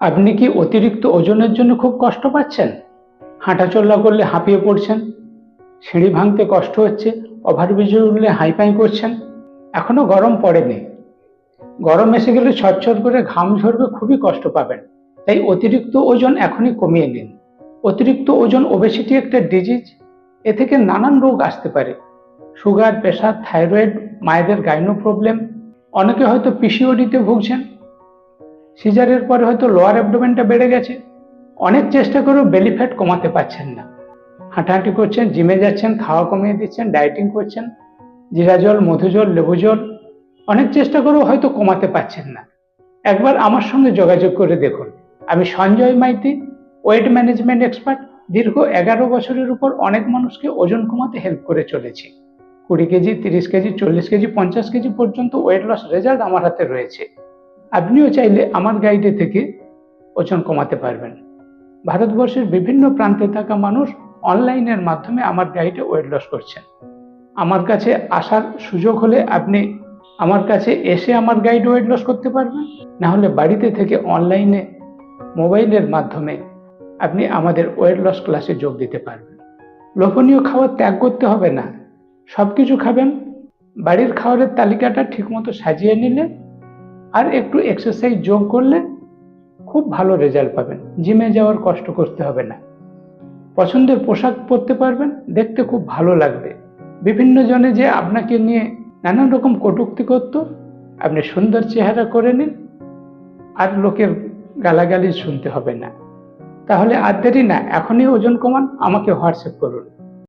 আপনি কি অতিরিক্ত ওজনের জন্য খুব কষ্ট পাচ্ছেন? হাঁটাচলা করলে হাঁপিয়ে পড়ছেন। সিঁড়ি ভাঙতে কষ্ট হচ্ছে। ওভারব্রিজে উঠলে হাইপাই করছেন। এখনও গরম পড়েনি। গরম এসে গেলে ছটছট করে ঘাম ঝরবে খুবই কষ্ট পাবেন। তাই অতিরিক্ত ওজন এখনই কমিয়ে নিন। অতিরিক্ত ওজন ওবেসিটি একটা ডিজিজ এ থেকে নানান রোগ আসতে পারে। সুগার, প্রেশার, থাইরয়েড, মায়েদের গাইনো প্রবলেম অনেকে হয়তো পিসিওডিতে ভুগছেন। সিজারের পরে হয়তো লোয়ার অ্যাবডোমেনটা বেড়ে গেছে। অনেক চেষ্টা করেও বেলি ফ্যাট কমাতে পারছেন না। হাঁটাহাঁটি করছেন জিমে যাচ্ছেন, খাওয়া কমিয়ে দিচ্ছেন ডায়েটিং করছেন, জিরা জল, মধু জল, লেবু জল, অনেক চেষ্টা করেও হয়তো কমাতে পারছেন না। একবার আমার সঙ্গে যোগাযোগ করে দেখুন। আমি Sanjay Maity weight management expert দীর্ঘ এগারো বছরের উপর অনেক মানুষকে ওজন কমাতে হেল্প করে চলেছি। কুড়ি কেজি, তিরিশ কেজি, চল্লিশ কেজি, পঞ্চাশ কেজি পর্যন্ত ওয়েট লস রেজাল্ট আমার হাতে রয়েছে। আপনিও চাইলে আমার গাইডে থেকে ওজন কমাতে পারবেন। ভারতবর্ষের বিভিন্ন প্রান্তে থাকা মানুষ অনলাইনের মাধ্যমে আমার গাইডে ওয়েট লস করছেন। আমার কাছে আসার সুযোগ হলে আপনি আমার কাছে এসে আমার গাইড ওয়েট লস করতে পারবেন। না হলে বাড়িতে থেকে অনলাইনে মোবাইলের মাধ্যমে আপনি আমাদের ওয়েট লস ক্লাসে যোগ দিতে পারবেন। লোভনীয় খাবার ত্যাগ করতে হবে না। সব কিছু খাবেন। বাড়ির খাবারের তালিকাটা ঠিকমতো সাজিয়ে নিলে আর একটু এক্সারসাইজ যোগ করলে খুব ভালো রেজাল্ট পাবেন। জিমে যাওয়ার কষ্ট করতে হবে না। পছন্দের পোশাক পরতে পারবেন, দেখতে খুব ভালো লাগবে। বিভিন্ন জনে যে আপনাকে নিয়ে নানান রকম কটূক্তি করত, আপনি সুন্দর চেহারা করে নিন, আর লোকের গালাগালি শুনতে হবে না। তাহলে আর দেরি না, এখনই ওজন কমান, আমাকে হোয়াটসঅ্যাপ করুন।